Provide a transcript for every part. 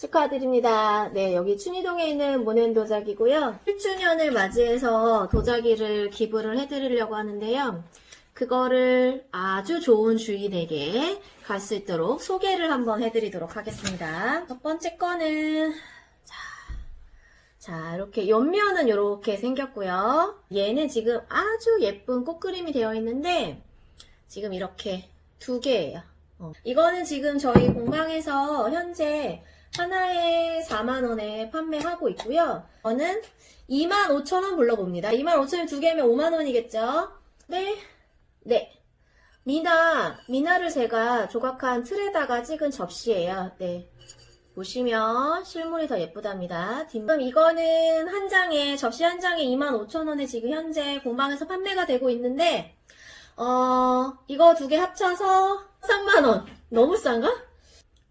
축하드립니다. 네, 여기 춘희동에 있는 모넨 도자기고요. 1주년을 맞이해서 도자기를 기부를 해드리려고 하는데요. 그거를 아주 좋은 주인에게 갈 수 있도록 소개를 한번 해드리도록 하겠습니다. 첫 번째 거는 자, 자 이렇게 옆면은 이렇게 생겼고요. 얘는 지금 아주 예쁜 꽃그림이 되어 있는데 지금 이렇게 두 개예요. 어. 이거는 지금 저희 공방에서 현재 하나에 4만원에 판매하고 있고요. 저는 25,000원 불러봅니다. 25,000원 두 개면 5만원이겠죠? 네. 네. 미나, 미나를 제가 조각한 틀에다가 찍은 접시예요. 네. 보시면 실물이 더 예쁘답니다. 뒷면 이거는 한 장에, 접시 한 장에 25,000원에 지금 현재 공방에서 판매가 되고 있는데, 어, 이거 두 개 합쳐서 3만원. 너무 싼가?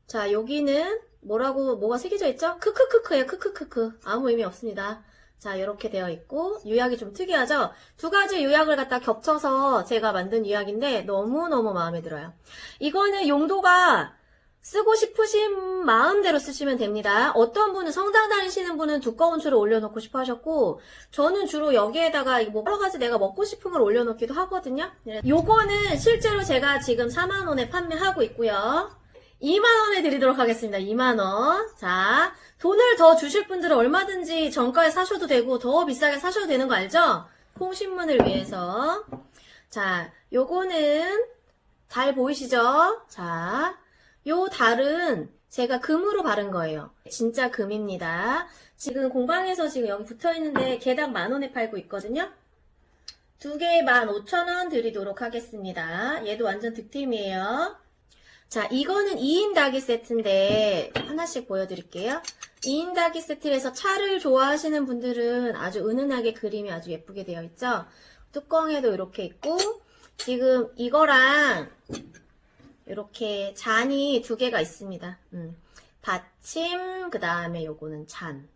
자, 여기는 뭐라고, 뭐가 새겨져 있죠? 크크크크예요, 크크크크. 아무 의미 없습니다. 자, 이렇게 되어 있고, 유약이 좀 특이하죠? 두 가지 유약을 갖다 겹쳐서 제가 만든 유약인데, 너무너무 마음에 들어요. 이거는 용도가 쓰고 싶으신 마음대로 쓰시면 됩니다. 어떤 분은 성당 다니시는 분은 두꺼운 줄을 올려놓고 싶어 하셨고, 저는 주로 여기에다가 뭐 여러 가지 내가 먹고 싶은 걸 올려놓기도 하거든요. 네. 요거는 실제로 제가 지금 4만원에 판매하고 있고요. 2만원에 드리도록 하겠습니다. 2만원. 자, 돈을 더 주실 분들은 얼마든지 정가에 사셔도 되고, 더 비싸게 사셔도 되는 거 알죠? 홍신문을 위해서. 자, 요거는 달 보이시죠? 자, 요 달은 제가 금으로 바른 거예요. 진짜 금입니다. 지금 공방에서 지금 여기 붙어 있는데 개당 만 원에 팔고 있거든요. 두 개에 만 오천 원 드리도록 하겠습니다. 얘도 완전 득템이에요. 자, 이거는 2인 닭이 세트인데 하나씩 보여드릴게요. 2인 닭이 세트에서 차를 좋아하시는 분들은 아주 은은하게 그림이 아주 예쁘게 되어 있죠. 뚜껑에도 이렇게 있고 지금 이거랑 이렇게 잔이 두 개가 있습니다. 음. 받침, 그 다음에 요거는 잔.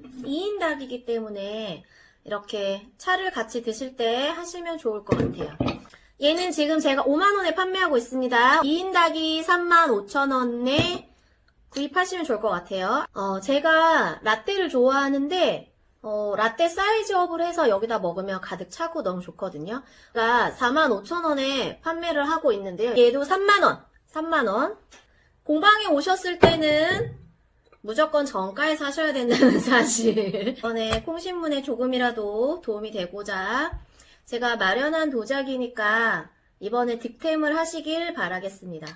2인 닭이기 때문에 이렇게 차를 같이 드실 때 하시면 좋을 것 같아요. 얘는 지금 제가 5만원에 판매하고 있습니다. 2인 닭이 35,000원에 구입하시면 좋을 것 같아요. 어, 제가 라떼를 좋아하는데 어, 라떼 사이즈업을 해서 여기다 먹으면 가득 차고 너무 좋거든요. 그러니까 45,000원에 판매를 하고 있는데요. 얘도 3만원, 3만원. 공방에 오셨을 때는 무조건 정가에 사셔야 된다는 사실. 이번에 콩신문에 조금이라도 도움이 되고자 제가 마련한 도자기니까 이번에 득템을 하시길 바라겠습니다.